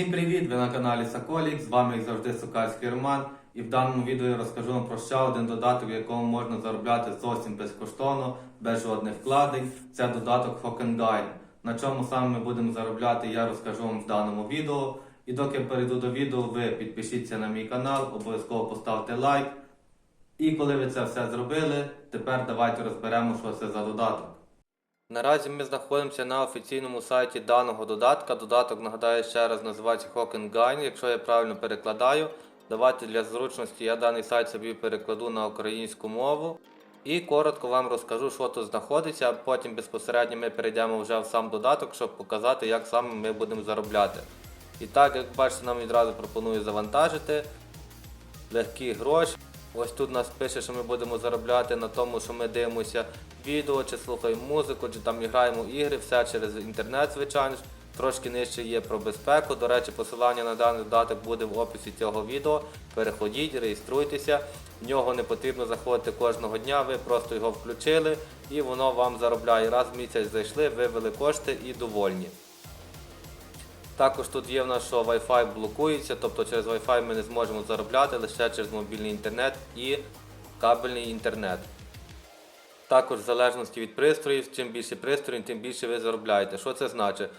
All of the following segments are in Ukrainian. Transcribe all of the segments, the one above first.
Всім привіт! Ви на каналі Соколік, з вами як завжди Сокальський Роман. І в даному відео я розкажу вам про ще один додаток, в якому можна заробляти зовсім безкоштовно, без жодних вкладень. Це додаток Hockengein. На чому саме ми будемо заробляти, я розкажу вам в даному відео. І доки я перейду до відео, ви підпишіться на мій канал, обов'язково поставте лайк. І коли ви це все зробили, тепер давайте розберемо, що це за додаток. Наразі ми знаходимося на офіційному сайті даного додатка. Додаток, нагадаю, ще раз називається Hockengein, якщо я правильно перекладаю. Давайте для зручності я даний сайт собі перекладу на українську мову. І коротко вам розкажу, що тут знаходиться, а потім безпосередньо ми перейдемо вже в сам додаток, щоб показати, як саме ми будемо заробляти. І так, як бачите, нам відразу пропоную завантажити легкі гроші. Ось тут нас пише, що ми будемо заробляти на тому, що ми дивимося відео, чи слухаємо музику, чи там граємо ігри, все через інтернет, звичайно ж. Трошки нижче є про безпеку. До речі, посилання на даний додаток буде в описі цього відео. Переходіть, реєструйтеся. В нього не потрібно заходити кожного дня, ви просто його включили і воно вам заробляє. Раз в місяць зайшли, вивели кошти і довольні. Також тут є в нас, що Wi-Fi блокується, тобто через Wi-Fi ми не зможемо заробляти лише через мобільний інтернет і кабельний інтернет. Також в залежності від пристроїв, чим більше пристроїв, тим більше ви заробляєте. Що це значить?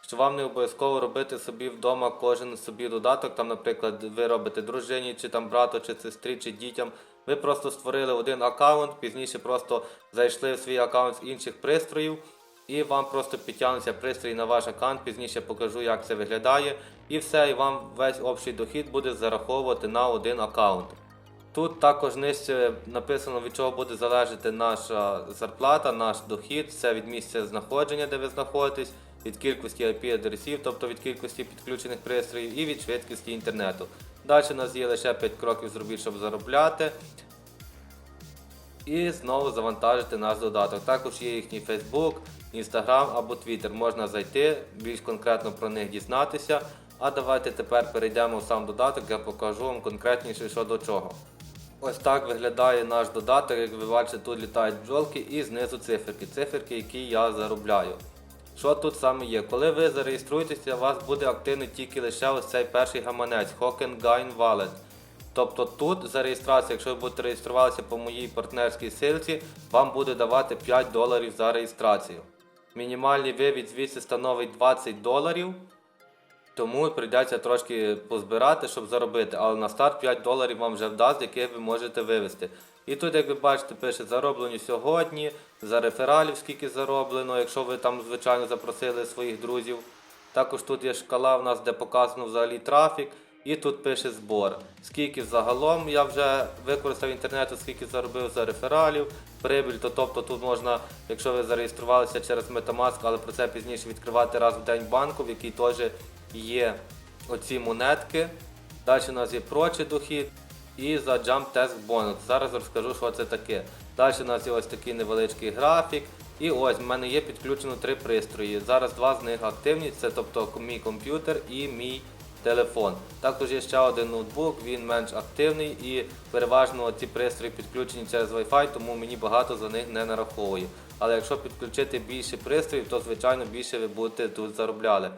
Що вам не обов'язково робити собі вдома кожен собі додаток, там, наприклад, ви робите дружині, чи там брату, чи сестрі, чи дітям. Ви просто створили один аккаунт, пізніше просто зайшли в свій аккаунт з інших пристроїв, і вам просто підтягнуться пристрій на ваш аккаунт, пізніше покажу, як це виглядає. І все, і вам весь общий дохід буде зараховувати на один аккаунт. Тут також нижче написано, від чого буде залежати наша зарплата, наш дохід, це від місця знаходження, де ви знаходитесь, від кількості IP-адресів, тобто від кількості підключених пристроїв, і від швидкості інтернету. Далі у нас є лише 5 кроків зробити, щоб заробляти. І знову завантажити наш додаток. Також є їхній Facebook, Instagram або Twitter. Можна зайти, більш конкретно про них дізнатися. А давайте тепер перейдемо в сам додаток, я покажу вам конкретніше, що до чого. Ось так виглядає наш додаток, як ви бачите, тут літають бджолки і знизу циферки, циферки, які я заробляю. Що тут саме є? Коли ви зареєструєтеся, у вас буде активний тільки лише ось цей перший гаманець Hockengein Wallet. Тобто тут за реєстрацію, якщо ви будете реєструватися по моїй партнерській силці, вам буде давати 5 доларів за реєстрацію. Мінімальний вивід звідси становить 20 доларів. Тому прийдеться трошки позбирати, щоб заробити. Але на старт 5 доларів вам вже вдасть, яких ви можете вивести. І тут, як ви бачите, пише зароблені сьогодні, за рефералів, скільки зароблено, якщо ви там, звичайно, запросили своїх друзів. Також тут є шкала в нас, де показано взагалі трафік. І тут пише збор. Скільки загалом я вже використав інтернету, скільки заробив за рефералів, прибіль, то тобто тут можна, якщо ви зареєструвалися через Metamask, але про це пізніше відкривати раз в день банку, в якій теж є оці монетки. Далі у нас є прочий дохід і за Jump Test Bonus. Зараз розкажу, що це таке. Далі у нас є ось такий невеличкий графік. І ось в мене є підключено три пристрої. Зараз два з них активні, це тобто мій комп'ютер і мій телефон. Також є ще один ноутбук, він менш активний і переважно ці пристрої підключені через Wi-Fi, тому мені багато за них не нараховує. Але якщо підключити більше пристроїв, то звичайно більше ви будете тут заробляли.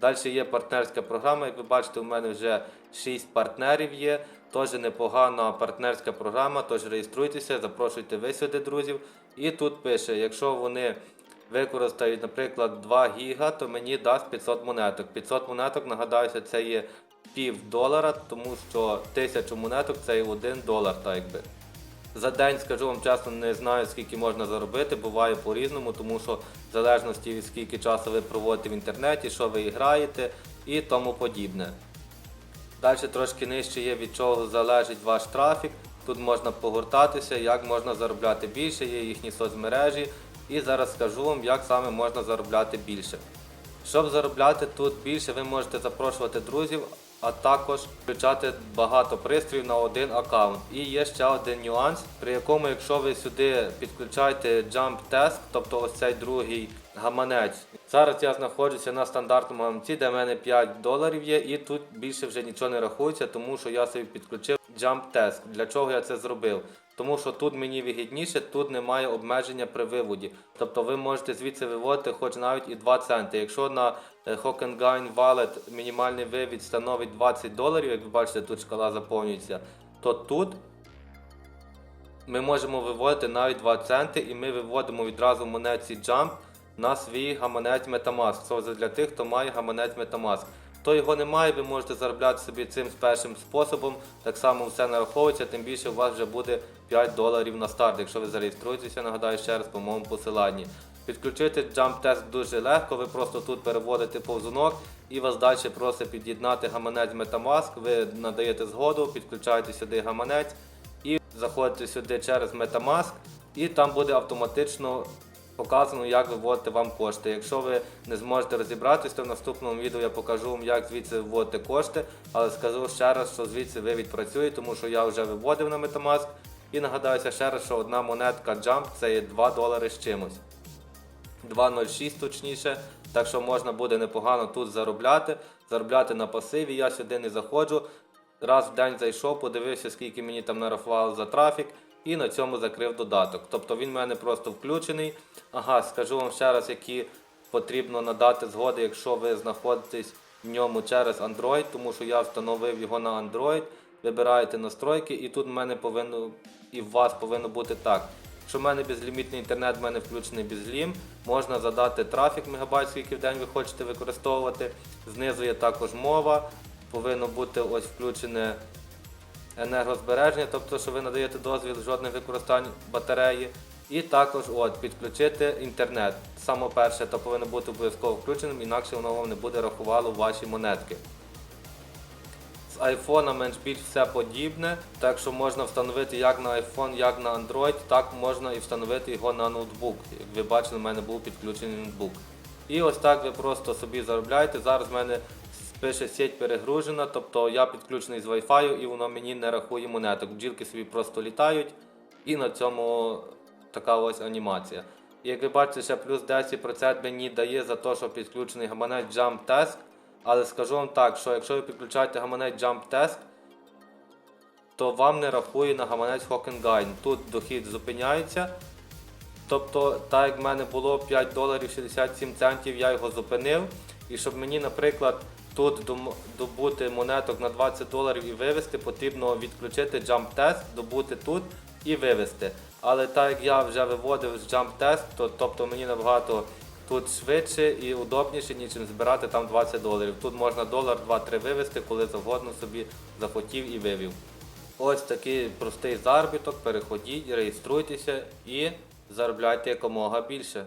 Далі є партнерська програма, як ви бачите, у мене вже 6 партнерів є. Теж непогана партнерська програма, тож реєструйтеся, запрошуйте ви сюди друзів. І тут пише, якщо вони використають, наприклад, 2 гіга, то мені дасть 500 монеток. 500 монеток, нагадаюся, це є пів долара, тому що 1000 монеток це є 1 долар. так якби. За день, скажу вам чесно, не знаю, скільки можна заробити, буває по-різному, тому що в залежності від скільки часу ви проводите в інтернеті, що ви граєте і тому подібне. Далі трошки нижче є від чого залежить ваш трафік. Тут можна погортатися, як можна заробляти більше, є їхні соцмережі. І зараз скажу вам, як саме можна заробляти більше. Щоб заробляти тут більше, ви можете запрошувати друзів, а також включати багато пристроїв на один аккаунт. І є ще один нюанс, при якому, якщо ви сюди підключаєте Jump Test, тобто ось цей другий гаманець. Зараз я знаходжуся на стандартному гаманці, де в мене 5 доларів є, і тут більше вже нічого не рахується, тому що я собі підключив Jump Test. Для чого я це зробив? Тому що тут мені вигідніше, тут немає обмеження при виводі. Тобто ви можете звідси виводити хоч навіть і 2 центи. Якщо на е, Hockenheim Wallet мінімальний вивід становить 20 доларів, як ви бачите, тут шкала заповнюється, то тут ми можемо виводити навіть 2 центи, і ми виводимо відразу монетці Jump на свій гаманець Metamask. Це для тих, хто має гаманець Metamask. Хто його не має, ви можете заробляти собі цим першим способом. Так само все нараховується, тим більше у вас вже буде 5 доларів на старт, якщо ви зареєструєтеся, нагадаю ще раз по моєму посиланні. Підключити Jump Test дуже легко, ви просто тут переводите повзунок і вас далі просить під'єднати гаманець Metamask. Ви надаєте згоду, підключаєте сюди гаманець і заходите сюди через Metamask, і там буде автоматично показано, як виводити вам кошти. Якщо ви не зможете розібратися, то в наступному відео я покажу вам, як звідси виводити кошти, але скажу ще раз, що звідси вивід працює, тому що я вже виводив на Metamask. І нагадаюся ще раз, що одна монетка Jump це є 2 долари з чимось. 2.06 точніше. Так що можна буде непогано тут заробляти, заробляти на пасиві. Я сюди не заходжу. Раз в день зайшов, подивився, скільки мені там нарахували за трафік, і на цьому закрив додаток. Тобто він в мене просто включений. Ага, скажу вам ще раз, які потрібно надати згоди, якщо ви знаходитесь в ньому через Android, тому що я встановив його на Android. Вибираєте настройки, і тут в мене повинно і в вас повинно бути так. Якщо в мене безлімітний інтернет, в мене включений безлім, можна задати трафік мегабайт, скільки в день ви хочете використовувати. Знизу є також мова, повинно бути ось включене енергозбереження, тобто, що ви надаєте дозвіл жодних використань батареї. І також от, підключити інтернет. Саме перше, то повинно бути обов'язково включеним, інакше воно вам не буде рахувало ваші монетки. З iPhone менш більш все подібне, так що можна встановити як на iPhone, як на Android, так можна і встановити його на ноутбук. Як ви бачили, в мене був підключений ноутбук. І ось так ви просто собі заробляєте. Зараз в мене пише сеть перегружена, тобто я підключений з Wi-Fi і воно мені не рахує монеток. Бджілки собі просто літають, і на цьому така ось анімація. І як ви бачите, ще плюс 10% мені дає за те, що підключений гаманець Jump Task. Але скажу вам так, що якщо ви підключаєте гаманець Jump Task, то вам не рахує на гаманець Hockenheim. Тут дохід зупиняється. Тобто, так як в мене було 5 доларів 67 центів, я його зупинив. І щоб мені, наприклад, тут добути монеток на 20 доларів і вивести, потрібно відключити Test, добути тут і вивести. Але так як я вже виводив з Test, то тобто мені набагато тут швидше і удобніше, ніж збирати там 20 доларів. Тут можна долар, 2-3 вивести, коли завгодно собі захотів і вивів. Ось такий простий заробіток, переходіть, реєструйтеся і заробляйте якомога більше.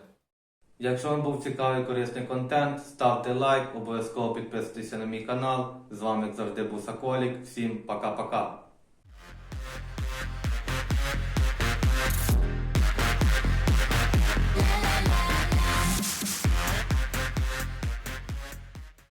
Якщо вам був цікавий корисний контент, ставте лайк, обов'язково підписуйтесь на мій канал. З вами завжди був Саколік. Всім пока-пока.